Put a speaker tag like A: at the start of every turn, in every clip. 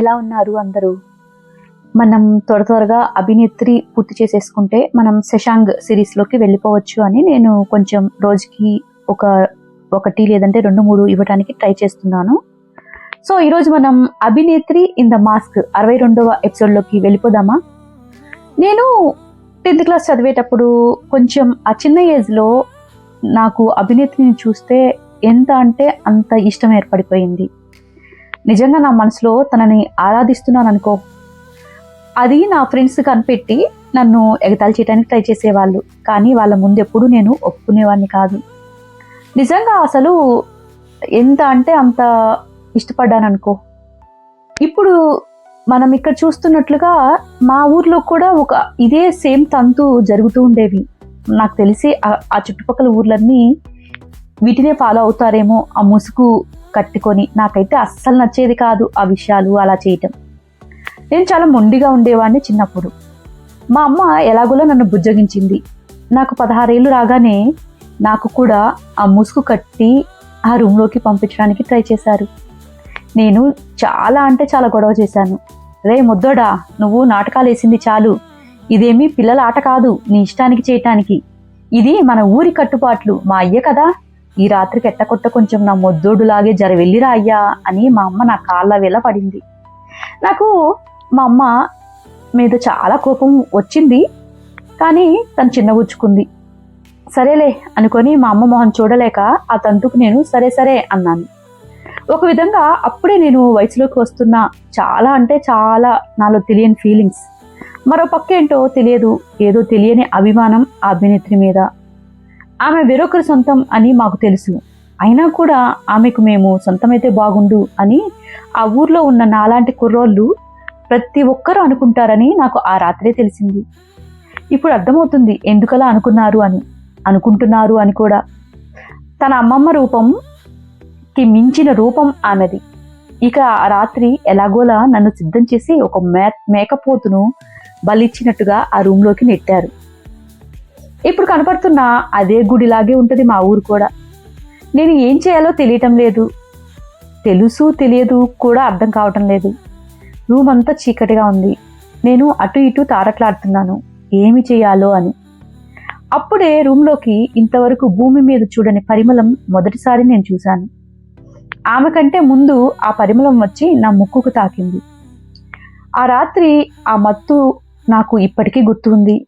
A: ఎలా ఉన్నారు అందరూ? మనం త్వర త్వరగా అభినేత్రి పూర్తి చేసేసుకుంటే మనం శశాంగ్ సిరీస్లోకి వెళ్ళిపోవచ్చు అని నేను కొంచెం రోజుకి ఒక ఒకటి లేదంటే రెండు మూడు ఇవ్వడానికి ట్రై చేస్తున్నాను. సో ఈరోజు మనం అభినేత్రి ఇన్ ద మాస్క్ అరవై రెండవ ఎపిసోడ్లోకి వెళ్ళిపోదామా? నేను టెన్త్ క్లాస్ చదివేటప్పుడు కొంచెం ఆ చిన్న ఏజ్లో నాకు అభినేత్రిని చూస్తే ఎంత అంటే అంత ఇష్టం ఏర్పడిపోయింది. నిజంగా నా మనసులో తనని ఆరాధిస్తున్నాను అనుకో అది నా ఫ్రెండ్స్ కనిపెట్టి నన్ను ఎగతాళి చేయడానికి ట్రై చేసేవాళ్ళు. కానీ వాళ్ళ ముందు ఎప్పుడు నేను ఒప్పుకునేవాడిని కాదు. నిజంగా అసలు ఎంత అంటే అంత ఇష్టపడ్డాను అనుకో ఇప్పుడు మనం ఇక్కడ చూస్తున్నట్లుగా మా ఊర్లో కూడా ఒక ఇదే సేమ్ తంతు జరుగుతూ ఉండేవి. నాకు తెలిసి ఆ- ఆ చుట్టుపక్కల ఊర్లన్నీ వీటినే ఫాలో అవుతారేమో ఆ ముసుగు కట్టుకొని నాకైతే అస్సలు నచ్చేది కాదు ఆ విషయాలు అలా చేయటం. నేను చాలా మొండిగా ఉండేవాడిని చిన్నప్పుడు. మా అమ్మ ఎలాగోలా నన్ను బుజ్జగించింది. నాకు పదహారేళ్ళు రాగానే నాకు కూడా ఆ ముసుగు కట్టి ఆ రూమ్లోకి పంపించడానికి ట్రై చేశారు. నేను చాలా అంటే చాలా గొడవ చేశాను. రే ముద్దోడా నువ్వు నాటకాలు వేసింది చాలు. ఇదేమీ పిల్లల ఆట కాదు నీ ఇష్టానికి చేయటానికి. ఇది మన ఊరి కట్టుబాట్లు. మా అయ్య కదా ఈ రాత్రికి ఎట్టకొట్ట కొంచెం నా మొద్దోడులాగే జర వెళ్ళిరా అయ్యా అని మా అమ్మ నా కాళ్ళ వేళ పడింది. నాకు మా అమ్మ మీద చాలా కోపం వచ్చింది కానీ తను చిన్నగుచ్చుకుంది సరేలే అనుకొని మా అమ్మ మొహం చూడలేక ఆ తంతుకు నేను సరే సరే అన్నాను. ఒక విధంగా అప్పుడే నేను వయసులోకి వస్తున్న. చాలా అంటే చాలా నాలో తెలియని ఫీలింగ్స్ మరో పక్క ఏంటో తెలియదు. ఏదో తెలియని అభిమానం అభినేత్రి మీద. ఆమె వేరొకరి సొంతం అని మాకు తెలుసు. అయినా కూడా ఆమెకు మేము సొంతమైతే బాగుండు అని ఆ ఊర్లో ఉన్న నాలాంటి కుర్రోళ్ళు ప్రతి ఒక్కరూ అనుకుంటారని నాకు ఆ రాత్రే తెలిసింది. ఇప్పుడు అర్థమవుతుంది ఎందుకలా అనుకున్నారు అని అనుకుంటున్నారు అని కూడా. తన అమ్మమ్మ రూపంకి మించిన రూపం ఆమెది. ఇక ఆ రాత్రి ఎలాగోలా నన్ను సిద్ధం చేసి ఒక మే మేకపోతును బలిచ్చినట్టుగా ఆ రూమ్లోకి నెట్టారు. ఇప్పుడు కనపడుతున్న అదే గుడిలాగే ఉంటుంది మా ఊరు కూడా. నేను ఏం చేయాలో తెలియటం లేదు. తెలుసు తెలియదు కూడా అర్థం కావటం లేదు. రూమ్ అంతా చీకటిగా ఉంది. నేను అటు ఇటు తారట్లాడుతున్నాను. ఏమి చేయాలో అని. అప్పుడే రూమ్లోకి ఇంతవరకు భూమి మీద చూడని పరిమళం మొదటిసారి నేను చూశాను. ఆమె కంటే ముందు ఆ పరిమళం వచ్చి నా ముక్కుకు తాకింది. ఆ రాత్రి ఆ మత్తు నాకు ఇప్పటికీ గుర్తు ఉంది.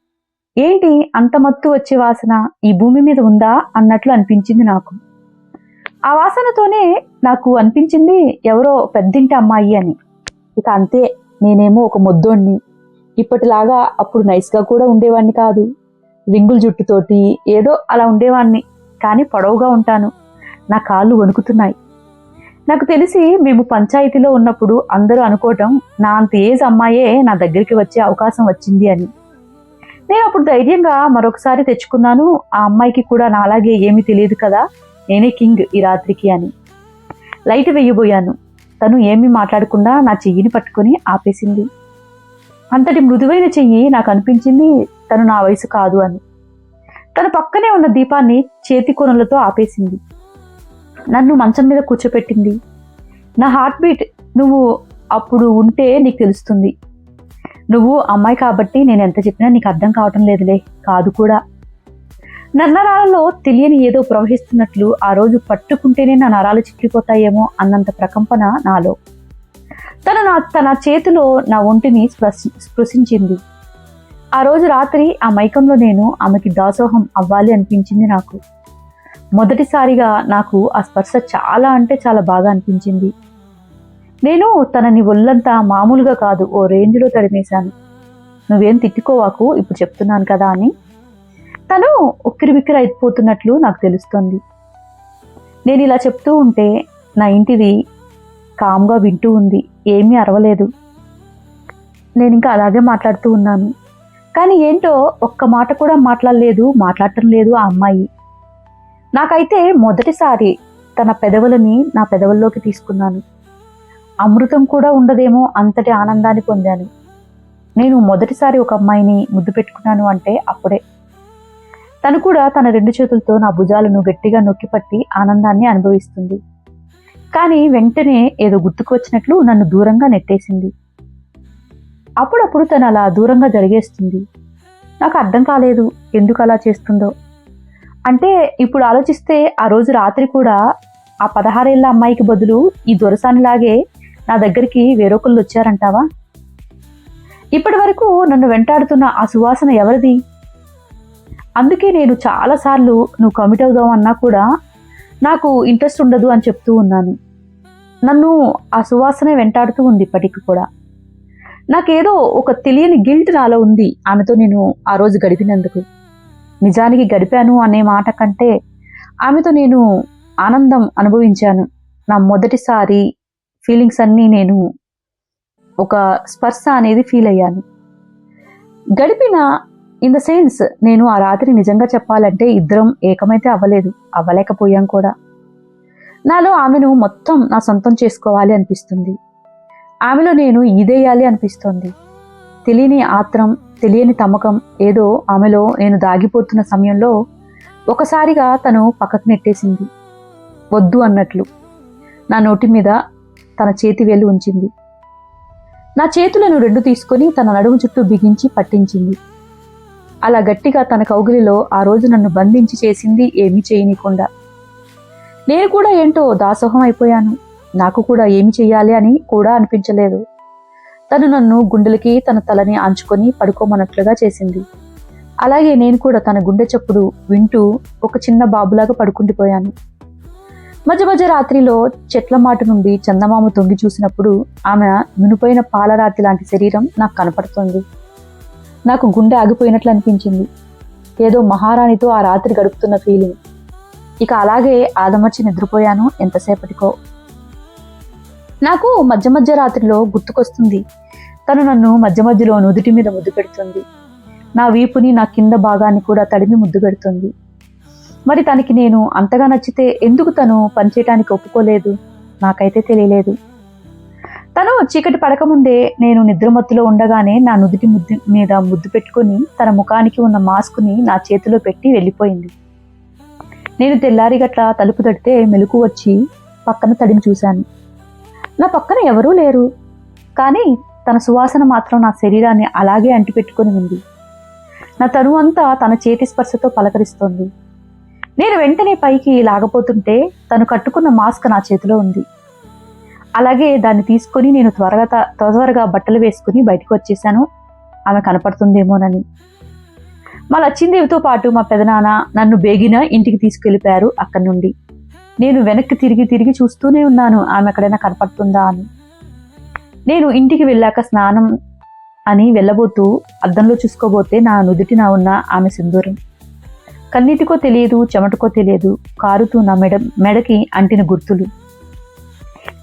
A: ఏంటి అంత మత్తు వచ్చే వాసన ఈ భూమి మీద ఉందా అన్నట్లు అనిపించింది నాకు. ఆ వాసనతోనే నాకు అనిపించింది ఎవరో పెద్దింటి అమ్మాయి అని. ఇక అంతే నేనేమో ఒక ముద్దోణ్ణి. ఇప్పటిలాగా అప్పుడు నైస్గా కూడా ఉండేవాడిని కాదు. రింగుల జుట్టుతోటి ఏదో అలా ఉండేవాడిని కానీ పొడవుగా ఉంటాను. నా కాళ్ళు వణుకుతున్నాయి. నాకు తెలిసి మేము పంచాయతీలో ఉన్నప్పుడు అందరూ అనుకోవటం నా అంత ఏజ్ అమ్మాయే నా దగ్గరికి వచ్చే అవకాశం వచ్చింది అని. నేను అప్పుడు ధైర్యంగా మరొకసారి తెచ్చుకున్నాను. ఆ అమ్మాయికి కూడా నాలాగే ఏమీ తెలియదు కదా. నేనే కింగ్ ఈ రాత్రికి అని. లైట్ వెయ్యబోయాను తను ఏమీ మాట్లాడకుండా నా చెయ్యిని పట్టుకొని ఆపేసింది. అంతటి మృదువైన చెయ్యి నాకు అనిపించింది తను నా వయసు కాదు అని. తన పక్కనే ఉన్న దీపాన్ని చేతి కొనలతో ఆపేసింది. నన్ను మంచం మీద కూర్చోపెట్టింది. నా హార్ట్ బీట్ నువ్వు అప్పుడు ఉంటే నీకు తెలుస్తుంది. నువ్వు అమ్మాయి కాబట్టి నేను ఎంత చెప్పినా నీకు అర్థం కావటం లేదులే. కాదు కూడా. నన్నరాలలో తెలియని ఏదో ప్రవహిస్తున్నట్లు ఆ రోజు పట్టుకుంటేనే నా నరాలు చిక్కిపోతాయేమో అన్నంత ప్రకంపన నాలో. తను నా తన చేతిలో నా ఒంటిని స్పృశ స్పృశించింది. ఆ రోజు రాత్రి ఆ మైకంలో నేను ఆమెకి దాసోహం అవ్వాలి అనిపించింది నాకు. మొదటిసారిగా నాకు ఆ స్పర్శ చాలా అంటే చాలా బాగా అనిపించింది. నేను తనని ఒళ్ళంతా మామూలుగా కాదు ఓ రేంజ్లో తడిమేశాను నువ్వేం తిట్టుకోవాకు ఇప్పుడు చెప్తున్నాను కదా అని. తను ఉక్కిరిబిక్కిరి అయిపోతున్నట్లు నాకు తెలుస్తుంది. నేను ఇలా చెప్తూ ఉంటే నా ఇంటిది కామ్గా వింటూ ఉంది ఏమీ అరవలేదు. నేను ఇంకా అలాగే మాట్లాడుతూ ఉన్నాను. కానీ ఏంటో ఒక్క మాట కూడా మాట్లాడలేదు మాట్లాడటం లేదు ఆ అమ్మాయి. నాకైతే మొదటిసారి తన పెదవులని నా పెదవుల్లోకి తీసుకున్నాను. అమృతం కూడా ఉండదేమో అంతటి ఆనందాన్ని పొందాను. నేను మొదటిసారి ఒక అమ్మాయిని ముద్దు పెట్టుకున్నాను అంటే అప్పుడే. తను కూడా తన రెండు చేతులతో నా భుజాలను గట్టిగా నొక్కిపట్టి ఆనందాన్ని అనుభవిస్తుంది. కానీ వెంటనే ఏదో గుర్తుకొచ్చినట్లు నన్ను దూరంగా నెట్టేసింది. అప్పుడప్పుడు తను అలా దూరంగా జరిగేస్తుంది. నాకు అర్థం కాలేదు ఎందుకు అలా చేస్తుందో. అంటే ఇప్పుడు ఆలోచిస్తే ఆ రోజు రాత్రి కూడా ఆ పదహారేళ్ళ అమ్మాయికి బదులు ఈ దొరసానిలాగే నా దగ్గరికి వేరొకళ్ళు వచ్చారంటావా? ఇప్పటి వరకు నన్ను వెంటాడుతున్న ఆ సువాసన ఎవరిది? అందుకే నేను చాలాసార్లు నువ్వు కమిట్ అవుదామన్నా కూడా నాకు ఇంట్రెస్ట్ ఉండదు అని చెప్తూ ఉన్నాను. నన్ను ఆ సువాసనే వెంటాడుతూ ఉంది ఇప్పటికి కూడా. నాకేదో ఒక తెలియని గిల్ట్ నాలో ఉంది ఆమెతో నేను ఆ రోజు గడిపినందుకు. నిజానికి గడిపాను అనే మాట కంటే ఆమెతో నేను ఆనందం అనుభవించాను. నా మొదటిసారి ఫీలింగ్స్ అన్నీ నేను ఒక స్పర్శ అనేది ఫీల్ అయ్యాను. గడిపిన ఇన్ ద సెన్స్ నేను ఆ రాత్రి నిజంగా చెప్పాలంటే ఇద్దరం ఏకమైతే అవ్వలేదు అవ్వలేకపోయాం కూడా. నాలో ఆమెను మొత్తం నా సొంతం చేసుకోవాలి అనిపిస్తుంది. ఆమెలో నేను ఈదేయాలి అనిపిస్తుంది. తెలియని ఆత్రం తెలియని తమ్మకం ఏదో ఆమెలో నేను దాగిపోతున్న సమయంలో ఒకసారిగా తను పక్కకు నెట్టేసింది. వద్దు అన్నట్లు. నా నోటి మీద తన చేతి వేలు ఉంచింది. నా చేతులను రెండు తీసుకొని తన నడుము చుట్టూ బిగించి పట్టించింది. అలా గట్టిగా తన కౌగిలిలో ఆ రోజు నన్ను బంధించి చేసింది ఏమీ చేయనీకుండా నేను కూడా ఏంటో దాసోహం అయిపోయాను. నాకు కూడా ఏమి చెయ్యాలి అని కూడా అనిపించలేదు. తను నన్ను గుండెలకి తన తలని ఆంచుకొని పడుకోమన్నట్లుగా చేసింది. అలాగే నేను కూడా తన గుండె చప్పుడు వింటూ ఒక చిన్న బాబులాగా పడుకుండిపోయాను. మధ్య మధ్య రాత్రిలో చెట్ల మాట నుండి చందమామ తొంగి చూసినప్పుడు ఆమె మినుపోయిన పాలరాతి లాంటి శరీరం నాకు కనపడుతుంది. నాకు గుండె ఆగిపోయినట్లు అనిపించింది. ఏదో మహారాణితో ఆ రాత్రి గడుపుతున్న ఫీలింగ్ ఇక అలాగే ఆదమర్చి నిద్రపోయాను ఎంతసేపటికో. నాకు మధ్య మధ్య రాత్రిలో గుర్తుకొస్తుంది. తను నన్ను మధ్య మధ్యలో నుదుటి మీద ముద్దు పెడుతుంది. నా వీపుని నా కింద భాగాన్ని కూడా తడిమి ముద్దు పెడుతుంది. మరి తనకి నేను అంతగా నచ్చితే ఎందుకు తను పనిచేయటానికి ఒప్పుకోలేదు? నాకైతే తెలియలేదు. తను చీకటి పడకముందే నేను నిద్రమత్తులో ఉండగానే నా నుదుటి ముద్దు మీద ముద్దు పెట్టుకొని తన ముఖానికి ఉన్న మాస్క్ని నా చేతిలో పెట్టి వెళ్ళిపోయింది. నేను తెల్లారి గట్ల తలుపు తడితే మెలకు వచ్చి పక్కన తడిని చూశాను. నా పక్కన ఎవరూ లేరు. కానీ తన సువాసన మాత్రం నా శరీరాన్ని అలాగే అంటిపెట్టుకొని ఉంది. నా తను అంతా తన చేతి స్పర్శతో పలకరిస్తోంది. నేను వెంటనే పైకి లాగపోతుంటే తను కట్టుకున్న మాస్క్ నా చేతిలో ఉంది. అలాగే దాన్ని తీసుకొని నేను త్వరగా త్వరగా బట్టలు వేసుకుని బయటకు వచ్చేసాను ఆమె కనపడుతుందేమోనని. మా లచ్చిందేవితో పాటు మా పెదనాన్న నన్ను బేగిన ఇంటికి తీసుకెళ్ళిపోయారు అక్కడి నుండి. నేను వెనక్కి తిరిగి తిరిగి చూస్తూనే ఉన్నాను ఆమె ఎక్కడైనా కనపడుతుందా అని. నేను ఇంటికి వెళ్ళాక స్నానం అని వెళ్ళబోతూ అద్దంలో చూసుకోబోతే నా నుదుటిన ఉన్న ఆమె సింధూరం. కన్నీటికో తెలియదు చెమటకో తెలియదు కారుతూ నా మెడ మెడకి అంటిన గుర్తులు.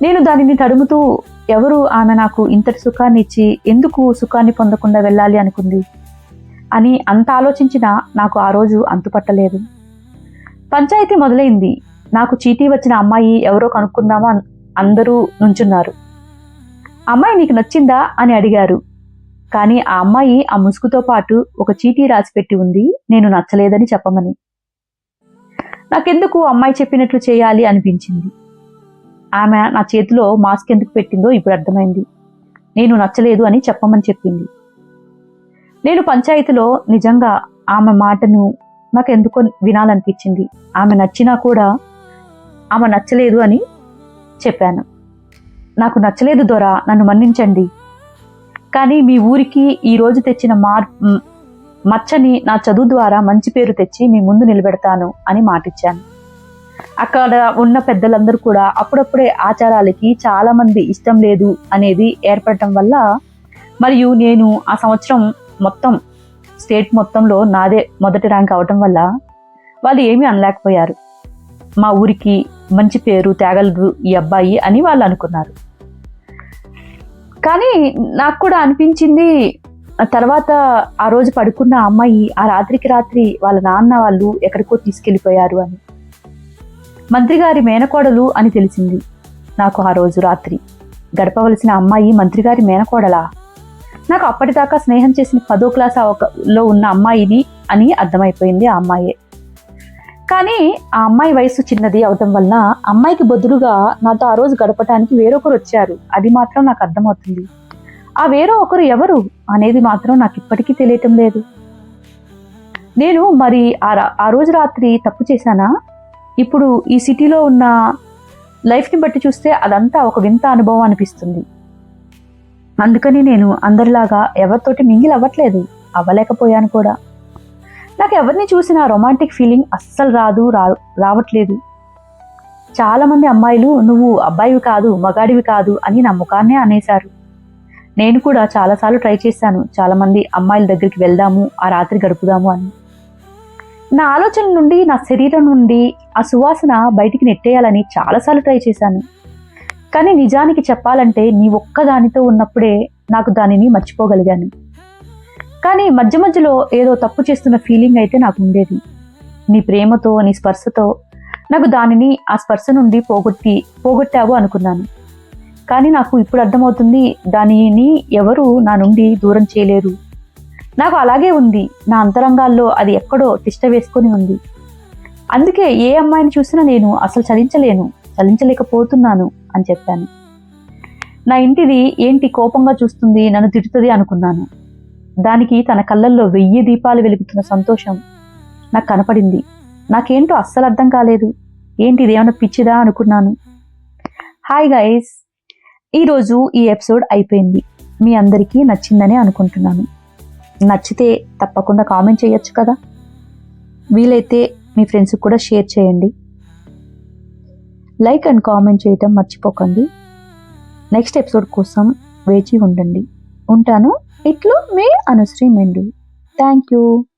A: నేను దానిని తడుముతూ ఎవరు ఆమె నాకు ఇంతటి సుఖాన్ని ఇచ్చి ఎందుకు సుఖాన్ని పొందకుండా వెళ్ళాలి అనుకుంది? అని అంత ఆలోచించినా నాకు ఆ రోజు అంతుపట్టలేదు. పంచాయతీ మొదలైంది. నాకు చీటీ వచ్చిన అమ్మాయి ఎవరో కనుక్కుందామా అందరూ నుంచున్నారు. అమ్మాయి నీకు నచ్చిందా అని అడిగారు. కానీ ఆ అమ్మాయి ఆ ముసుగుతో పాటు ఒక చీటీ రాసి పెట్టి ఉంది. నేను నచ్చలేదని చెప్పమని. నాకెందుకు అమ్మాయి చెప్పినట్లు చేయాలి అనిపించింది. ఆమె నా చేతిలో మాస్క్ ఎందుకు పెట్టిందో ఇప్పుడు అర్థమైంది. నేను నచ్చలేదు అని చెప్పమని చెప్పింది. నేను పంచాయతీలో నిజంగా ఆమె మాటను నాకు ఎందుకో వినాలనిపించింది. ఆమె నచ్చినా కూడా ఆమె నచ్చలేదు అని చెప్పాను. నాకు నచ్చలేదు దొర నన్ను మన్నించండి. కానీ మీ ఊరికి ఈరోజు తెచ్చిన మార్ మచ్చని నా చదువు ద్వారా మంచి పేరు తెచ్చి మీ ముందు నిలబెడతాను అని మాటిచ్చాను. అక్కడ ఉన్న పెద్దలందరూ కూడా అప్పుడప్పుడే ఆచారాలకి చాలామంది ఇష్టం లేదు అనేది ఏర్పడటం వల్ల మరియు నేను ఆ సంవత్సరం మొత్తం స్టేట్ మొత్తంలో నాదే మొదటి ర్యాంక్ అవటం వల్ల వాళ్ళు ఏమీ అనలేకపోయారు. మా ఊరికి మంచి పేరు తేగలరు ఈ అబ్బాయి అని వాళ్ళు అనుకున్నారు. కానీ నాకు కూడా అనిపించింది ఆ తర్వాత ఆ రోజు పడుకున్న అమ్మాయి ఆ రాత్రికి రాత్రి వాళ్ళ నాన్న వాళ్ళు ఎక్కడికో తీసుకెళ్ళిపోయారు అని. మంత్రి గారి మేనకోడలు అని తెలిసింది నాకు ఆ రోజు రాత్రి. గడపవలసిన అమ్మాయి మంత్రి గారి మేనకోడలా? నాకు అప్పటిదాకా స్నేహం చేసిన పదో క్లాస్లో ఉన్న అమ్మాయిని అని అర్థమైపోయింది ఆ అమ్మాయే. కానీ ఆ అమ్మాయి వయసు చిన్నది అవటం వల్ల అమ్మాయికి బదులుగా నాతో ఆ రోజు గడపటానికి వేరొకరు వచ్చారు. అది మాత్రం నాకు అర్థమవుతుంది. ఆ వేరే ఒకరు ఎవరు అనేది మాత్రం నాకు ఇప్పటికీ తెలియటం లేదు. నేను మరి ఆ రా- ఆ రోజు రాత్రి తప్పు చేశానా? ఇప్పుడు ఈ సిటీలో ఉన్న లైఫ్ని బట్టి చూస్తే అదంతా ఒక వింత అనుభవం అనిపిస్తుంది. అందుకని నేను అందరిలాగా ఎవరితోటి మింగిల్ అవ్వట్లేదు. అవ్వలేకపోయాను కూడా. నాకు ఎవరిని చూసినా రొమాంటిక్ ఫీలింగ్ అస్సలు రాదు రా రావట్లేదు. చాలామంది అమ్మాయిలు నువ్వు అబ్బాయివి కాదు మగాడివి కాదు అని నా ముఖాన్నే అనేశారు. నేను కూడా చాలాసార్లు ట్రై చేశాను చాలా మంది అమ్మాయిల దగ్గరికి వెళ్దాము ఆ రాత్రి గడుపుదాము అని. నా ఆలోచన నుండి నా శరీరం నుండి ఆ సువాసన బయటికి నెట్టేయాలని చాలాసార్లు ట్రై చేశాను. కానీ నిజానికి చెప్పాలంటే నీ ఒక్కదానితో ఉన్నప్పుడే నాకు దానిని మర్చిపోగలిగాను. కానీ మధ్య మధ్యలో ఏదో తప్పు చేస్తున్న ఫీలింగ్ అయితే నాకు ఉండేది. నీ ప్రేమతో నీ స్పర్శతో నాకు దానిని ఆ స్పర్శ నుండి పోగొట్టి పోగొట్టావు అనుకున్నాను. కానీ నాకు ఇప్పుడు అర్థమవుతుంది దానిని ఎవరు నా నుండి దూరం చేయలేరు. నాకు అలాగే ఉంది. నా అంతరంగాల్లో అది ఎక్కడో తిష్ట వేసుకొని ఉంది. అందుకే ఏ అమ్మాయిని చూసినా నేను అసలు చలించలేను చలించలేకపోతున్నాను అని చెప్పాను. నా ఇంటిది ఏంటి కోపంగా చూస్తుంది నన్ను తిడుతుంది అనుకున్నాను. దానికి తన కళ్ళల్లో వెయ్యి దీపాలు వెలుగుతున్న సంతోషం నాకు కనపడింది. నాకేంటో అస్సలు అర్థం కాలేదు. ఏంటి ఇదేమన్నా పిచ్చిదా అనుకున్నాను. హాయ్ గైస్ ఈరోజు ఈ ఎపిసోడ్ అయిపోయింది. మీ అందరికీ నచ్చిందని అనుకుంటున్నాను. నచ్చితే తప్పకుండా కామెంట్ చేయొచ్చు కదా. వీలైతే మీ ఫ్రెండ్స్కి కూడా షేర్ చేయండి. లైక్ అండ్ కామెంట్ చేయటం మర్చిపోకండి. నెక్స్ట్ ఎపిసోడ్ కోసం వేచి ఉండండి. ఉంటాను. ఇట్లు మీ అనుశ్రీ మెండు. Thank you